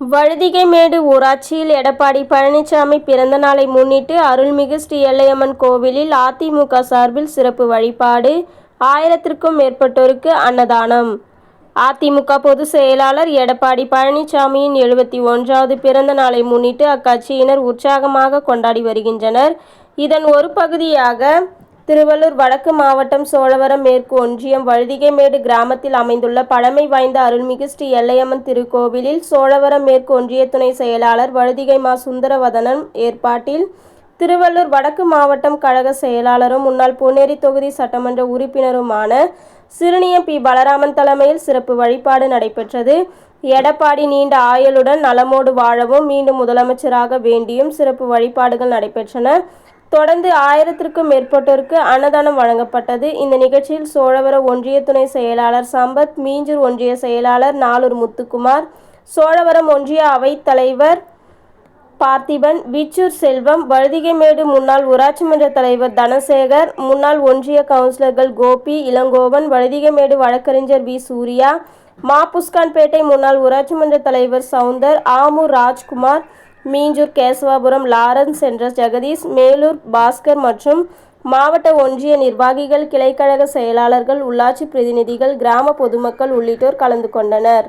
வழுதிகைமேடு ஊராட்சியில் எடப்பாடி பழனிசாமி பிறந்த நாளை முன்னிட்டு அருள்மிகு ஸ்ரீ எல்லையம்மன் கோவிலில் அதிமுக சார்பில் சிறப்பு வழிபாடு ஆயிரத்திற்கும் மேற்பட்டோருக்கு அன்னதானம். அதிமுக பொதுச் செயலாளர் எடப்பாடி பழனிசாமியின் எழுபத்தி ஒன்றாவது பிறந்த நாளை முன்னிட்டு அக்கட்சியினர் உற்சாகமாக கொண்டாடி வருகின்றனர். இதன் ஒரு பகுதியாக திருவள்ளூர் வடக்கு மாவட்டம் சோழவரம் மேற்கு ஒன்றியம் வழுதிகைமேடு கிராமத்தில் அமைந்துள்ள பழமை வாய்ந்த அருள்மிகு ஸ்ரீ எல்லையம்மன் திருக்கோவிலில் சோழவரம் மேற்கு ஒன்றிய துணை செயலாளர் வழுதிகை மா சுந்தரவதனன் ஏற்பாட்டில் திருவள்ளூர் வடக்கு மாவட்டம் கழக செயலாளரும் முன்னாள் பொன்னேரி தொகுதி சட்டமன்ற உறுப்பினருமான சிறுனியம் பி. பலராமன் தலைமையில் சிறப்பு வழிபாடு நடைபெற்றது. எடப்பாடி நீண்ட ஆயுளுடன் நலமோடு வாழவும் மீண்டும் முதலமைச்சராக வேண்டியும் சிறப்பு வழிபாடுகள் நடைபெற்றன. தொடர்ந்து ஆயிரத்திற்கும் மேற்பட்டோருக்கு அன்னதானம் வழங்கப்பட்டது. இந்த நிகழ்ச்சியில் சோழவர ஒன்றிய துணை செயலாளர் சம்பத் மீஞ்சூர் ஒன்றிய செயலாளர் நாளூர் முத்துக்குமார் சோழவரம் ஒன்றிய அவைத் தலைவர் பார்த்திபன் விச்சூர் செல்வம் வழுதிகைமேடு முன்னாள் ஊராட்சி மன்ற தலைவர் தனசேகர் முன்னாள் ஒன்றிய கவுன்சிலர்கள் கோபி இளங்கோவன் வழுதிகைமேடு வழக்கறிஞர் வி. சூர்யா மாபுஸ்கான்பேட்டை முன்னாள் ஊராட்சி மன்ற தலைவர் சவுந்தர் ஆமூர் ராஜ்குமார் மீஞ்சூர் கேசவாபுரம் லாரன்ஸ் என்ற ஜெகதீஷ் மேலூர் பாஸ்கர் மற்றும் மாவட்ட ஒன்றிய நிர்வாகிகள் கிளைக்கழக செயலாளர்கள் உள்ளாட்சி பிரதிநிதிகள் கிராம பொதுமக்கள் உள்ளிட்டோர் கலந்து கொண்டனர்.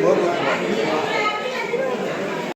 Вот.